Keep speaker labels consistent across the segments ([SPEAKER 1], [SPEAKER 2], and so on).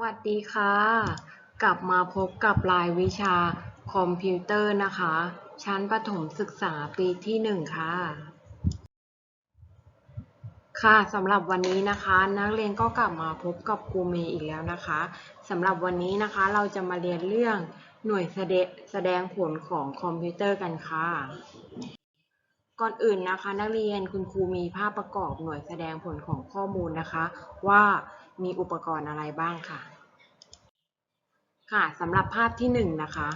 [SPEAKER 1] วัสดีค่ะ กลับมาพบกับรายวิชาคอมพิวเตอร์นะคะ ชั้นประถมศึกษาปีที่หนึ่งค่ะ ค่ะสำหรับวันนี้นะคะ นักเรียนก็กลับมาพบกับครูเมย์อีกแล้วนะคะสำหรับวันนี้นะคะเราจะมาเรียนเรื่องหน่วยแสดงผลของคอมพิวเตอร์กันค่ะ ก่อนอื่นนะคะ นักเรียนคุณครูมีภาพประกอบหน่วยแสดงผลของข้อมูลนะคะ ว่ามีอุปกรณ์อะไรบ้างค่ะ ค่ะสำหรับภาพที่หนึ่งนะคะ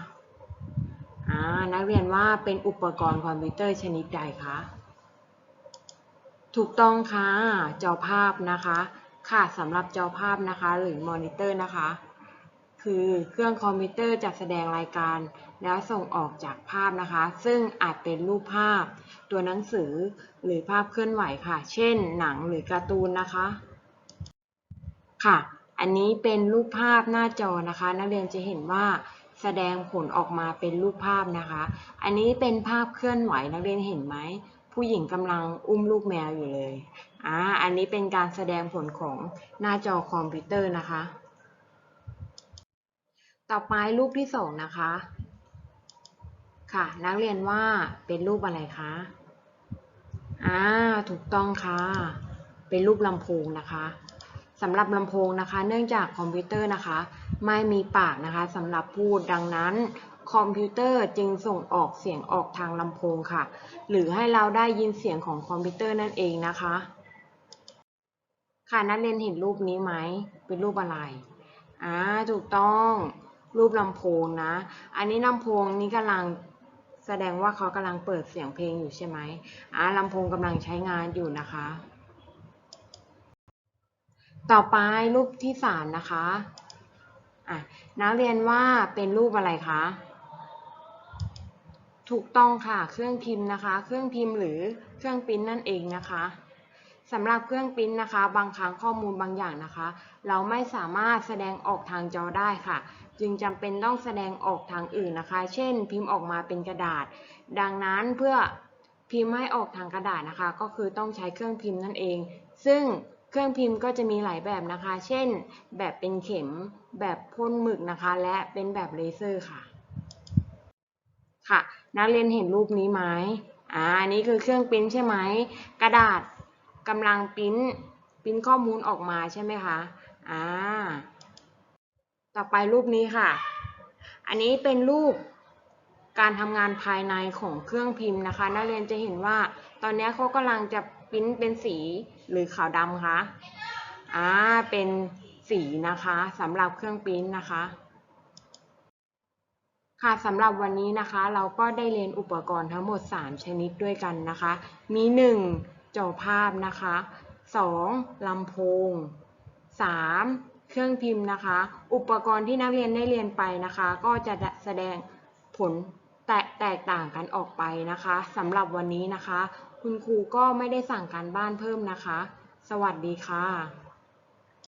[SPEAKER 1] อ่านักเรียนว่าเป็นอุปกรณ์คอมพิวเตอร์ชนิดใดคะถูกต้องค่ะจอภาพนะคะ ค่ะสำหรับจอภาพนะคะ หรือมอนิเตอร์นะคะ คือเครื่องคอมพิวเตอร์จะแสดงรายการ แล้วส่งออกจากภาพนะคะ ซึ่งอาจเป็นรูปภาพ ตัวหนังสือหรือภาพเคลื่อนไหวค่ะ เช่น หนังหรือการ์ตูนนะคะ ค่ะ อันนี้เป็นรูปภาพหน้าจอนะคะ นักเรียนจะเห็นว่าแสดงผลออกมาเป็นรูปภาพนะคะ อันนี้เป็นภาพเคลื่อนไหวนักเรียนเห็นไหม ผู้หญิงกำลังอุ้มลูกแมวอยู่เลย อ่า อันนี้เป็นการแสดงผลของหน้าจอคอมพิวเตอร์นะคะ ต่อไปรูปที่สองนะคะ ค่ะ นักเรียนว่าเป็นรูปอะไรคะอ่าถูกต้องค่ะ เป็นรูปลำโพงนะคะสำหรับลำโพงนะคะ เนื่องจากคอมพิวเตอร์นะคะ ไม่มีปากนะคะสำหรับพูดดังนั้น คอมพิวเตอร์จึงส่งออกเสียงออกทางลำโพงค่ะ หรือให้เราได้ยินเสียงของคอมพิวเตอร์นั่นเองนะคะ ค่ะนักเรียนเห็นรูปนี้ไหมเป็นรูปอะไรอ่าถูกต้อง รูปลำโพงนะ อันนี้ลำโพงนี้กำลังแสดงว่าเขากำลังเปิดเสียงเพลงอยู่ใช่ไหมอ่าลำโพงกำลังใช้งานอยู่นะคะ ต่อไปรูปที่สามนะคะอะนักเรียนว่าเป็นรูปอะไรคะ ถูกต้องค่ะ เครื่องพิมพ์นะคะ เครื่องพิมพ์หรือเครื่องปริ้นนั่นเองนะคะสำหรับเครื่องปริ้นนะคะ บางครั้งข้อมูลบางอย่างนะคะ เราไม่สามารถแสดงออกทางจอได้ค่ะ จึงจำเป็นต้องแสดงออกทางอื่นนะคะ เช่น พิมพ์ออกมาเป็นกระดาษ ดังนั้นเพื่อพิมพ์ให้ออกทางกระดาษนะคะ ก็คือต้องใช้เครื่องพิมพ์นั่นเอง ซึ่งเครื่องพิมพ์ก็จะมีหลายแบบนะคะ เช่น แบบเป็นเข็ม แบบพ่นหมึกนะคะ และเป็นแบบเลเซอร์ค่ะ ค่ะ นักเรียนเห็นรูปนี้ไหมอ่านนี้คือเครื่องปริ้นใช่ไหม กระดาษกำลังปริ้นปริ้นข้อมูลออกมาใช่ไหมคะ อ่า ต่อไปรูปนี้ค่ะ อันนี้เป็นรูปการทำงานภายในของเครื่องพิมพ์นะคะ นักเรียนจะเห็นว่าตอนนี้เขากำลังจะปริ้นเป็นสีหรือขาวดำคะอ่าเป็นสีนะคะสำหรับเครื่องปริ้นนะคะ ค่ะสำหรับวันนี้นะคะ เราก็ได้เรียนอุปกรณ์ทั้งหมด 3 ชนิดด้วยกันนะคะ มี 1. จอภาพนะคะ 2. ลำโพง 3. เครื่องพิมพ์นะคะ อุปกรณ์ที่นักเรียนได้เรียนไปนะคะ ก็จะแสดงผลแตกแตกต่างกันออกไปนะคะสำหรับวันนี้นะคะ คุณครูก็ไม่ได้สั่งการบ้านเพิ่มนะคะ สวัสดีค่ะ